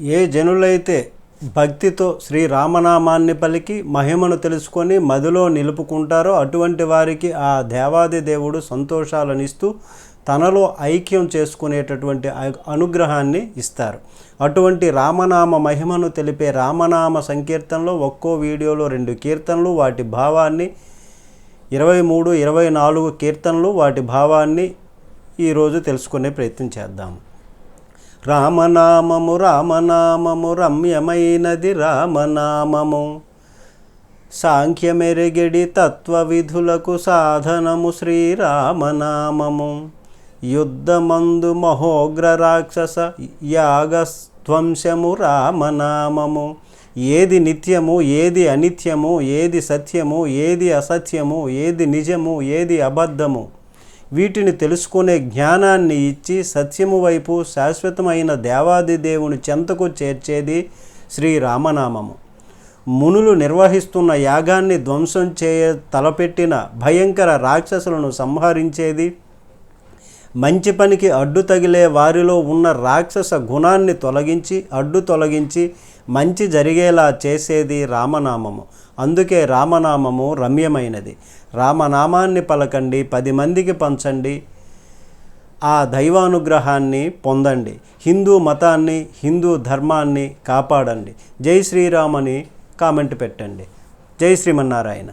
ఏ జనులైతే భక్తితో శ్రీ రామనామాన్ని పలికి మహిమను తెలుసుకొని మదిలో నిలుపుకుంటారో అటువంటి వారికి ఆ దేవాది దేవుడు సంతోషాలనిస్తూ తనలో ఐక్యం చేసుకునేటటువంటి అనుగ్రహాన్ని ఇస్తారు. అటువంటి రామనామ మహిమను తెలిపే రామనామ సంకీర్తనలో ఒక్కో వీడియోలో రెండు కీర్తనలు వాటి భావాన్ని ఇరవై మూడు ఇరవై నాలుగు కీర్తనలు వాటి భావాన్ని ఈరోజు తెలుసుకునే ప్రయత్నం చేద్దాము రామనామము రామనామము రమ్యమైనది రామనామము. సాంఖ్యమెరిగెడి తత్వవిధులకు సాధనము శ్రీరామనామము. యుద్ధమందు మహోగ్ర రాక్షస యాగధ్వంసము రామనామము. ఏది నిత్యము ఏది అనిత్యము ఏది సత్యము ఏది అసత్యము ఏది నిజము ఏది అబద్ధము. వీటిని తెలుసుకునే జ్ఞానాన్ని ఇచ్చి సత్యము వైపు శాశ్వతమైన దేవాది దేవుని చెంతకు చేర్చేది శ్రీరామనామము. మునులు నిర్వహిస్తున్న యాగాన్ని ధ్వంసం చేయ తలపెట్టిన భయంకర రాక్షసులను సంహరించేది మంచి పనికి అడ్డు తగిలే వారిలో ఉన్న రాక్షస గుణాన్ని తొలగించి అడ్డు తొలగించి మంచి జరిగేలా చేసేది రామనామము. అందుకే రామనామము రమ్యమైనది. రామనామాన్ని పలకండి పది మందికి పంచండి ఆ దైవానుగ్రహాన్ని పొందండి. హిందూ మతాన్ని హిందూ ధర్మాన్ని కాపాడండి. జై శ్రీరామ్ అని కామెంట్ పెట్టండి. జై శ్రీమన్నారాయణ.